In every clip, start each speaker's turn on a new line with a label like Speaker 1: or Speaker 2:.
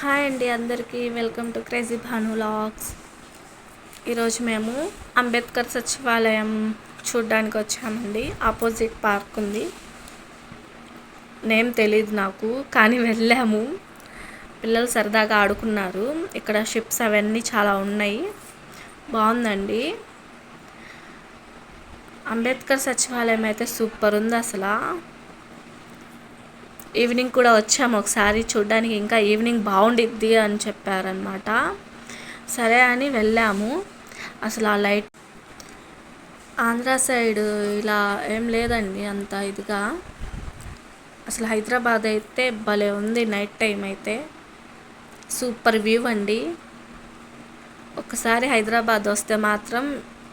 Speaker 1: Hi అండి అందరికీ. Welcome to crazy Bhanu vlogs ఈరోజు మేము అంబేద్కర్ సచివాలయం చూడ్డానికి వచ్చామండి. ఆపోజిట్ పార్క్ ఉంది. నేమ్ తెలియదు నాకు కానీ వెళ్ళాము. పిల్లలు సరదాగా ఆడుకున్నారు. ఇక్కడ షిప్స్ అవన్నీ చాలా ఉన్నాయి. బాగుందండి. అంబేద్కర్ సచివాలయం అయితే సూపర్ ఉంది అసలు. ఈవినింగ్ కూడా వచ్చాము ఒకసారి చూడ్డానికి ఇంకా ఈవినింగ్ బాగుండిద్ది అని చెప్పారనమాట సరే అని వెళ్ళాము. అసలు ఆ లైట్ ఆంధ్ర సైడ్ ఇలా ఏం లేదండి అంత ఇదిగా. అసలు హైదరాబాద్ అయితే భలే ఉంది నైట్ టైం అయితే. సూపర్ వ్యూ అండి. ఒకసారి హైదరాబాద్ వస్తే మాత్రం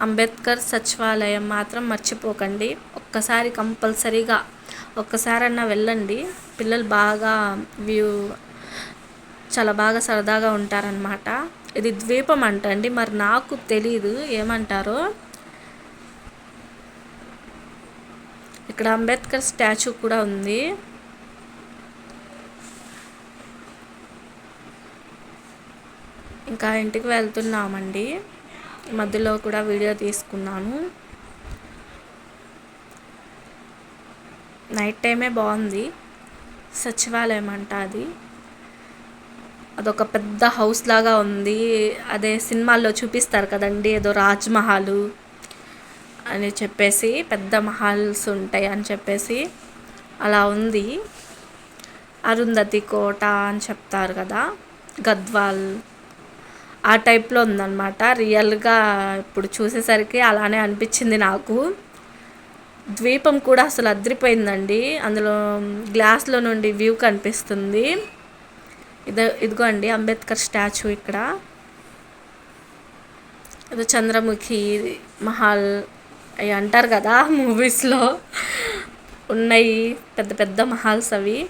Speaker 1: అంబేద్కర్ సచివాలయం మాత్రం మర్చిపోకండి. ఒక్కసారి కంపల్సరీగా ఒక్కసారన్నా వెళ్ళండి. పిల్లలు బాగా వ్యూ చాలా బాగా సరదాగా ఉంటారనమాట ఇది ద్వీపం అంటండి. మరి నాకు తెలీదు. ఏమంటారో? ఇక్కడ అంబేద్కర్ స్టాచ్యూ కూడా ఉంది. ఇంకా ఇంటికి వెళ్తున్నామండి. మధ్యలో కూడా వీడియో తీసుకున్నాను. నైట్ టైమే బాగుంది. సచివాలయం అంట అది. అదొక పెద్ద హౌస్ లాగా ఉంది. అదే సినిమాల్లో చూపిస్తారు కదండి ఏదో రాజ్మహల్ అని చెప్పేసి పెద్ద మహల్స్ ఉంటాయి అని చెప్పేసి. అలా ఉంది. అరుంధతి కోట అని చెప్తారు కదా గద్వాల్. ఆ టైప్లో ఉందన్నమాట. రియల్గా ఇప్పుడు చూసేసరికి అలానే అనిపించింది నాకు. ద్వీపం కూడా అసలు అద్రిపోయిందండి. అందులో గ్లాస్లో నుండి వ్యూ కనిపిస్తుంది. ఇది ఇదిగో అండి అంబేద్కర్ స్టాచ్యూ ఇక్కడ. ఇది చంద్రముఖి మహల్ అవి అంటారు కదా మూవీస్లో. ఉన్నాయి పెద్ద పెద్ద మహల్స్ అవి.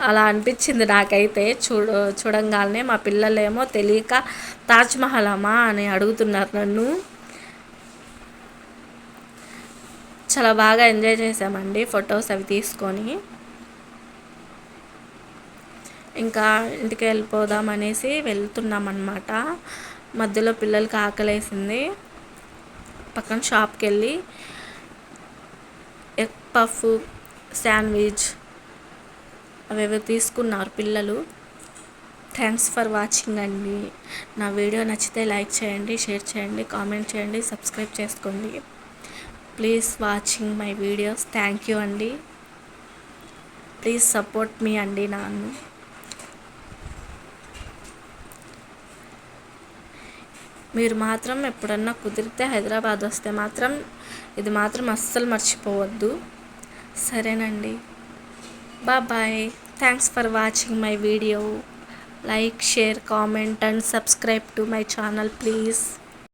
Speaker 1: అలా అనిపించింది నాకైతే. చూడ చూడంగానే మా పిల్లలేమో తెలియక తాజ్మహల్ అమ్మా అని అడుగుతున్నారు నన్ను. చాలా బాగా ఎంజాయ్ చేసామండి ఫొటోస్ అవి తీసుకొని. ఇంకా ఇంటికి వెళ్ళిపోదాం అనేసి వెళ్తున్నామన్నమాట. మధ్యలో పిల్లలకి ఆకలేసింది. పక్కన షాప్కి వెళ్ళి ఎగ్ పఫ్ శాండ్విచ్ అవేవో తీసుకున్నారు పిల్లలు. థ్యాంక్స్ ఫర్ వాచింగ్ అండి. నా వీడియో నచ్చితే లైక్ చేయండి షేర్ చేయండి కామెంట్ చేయండి సబ్స్క్రైబ్ చేసుకోండి. Please watching my videos thank you అండి ప్లీజ్ సపోర్ట్ మీ అండి నాన్ను మీరు మాత్రం ఎప్పుడన్నా కుదిరితే హైదరాబాద్ వస్తే మాత్రం ఇది మాత్రం అస్సలు మర్చిపోవద్దు. సరేనండి. Bye thanks for watching my video like share comment and subscribe to my channel please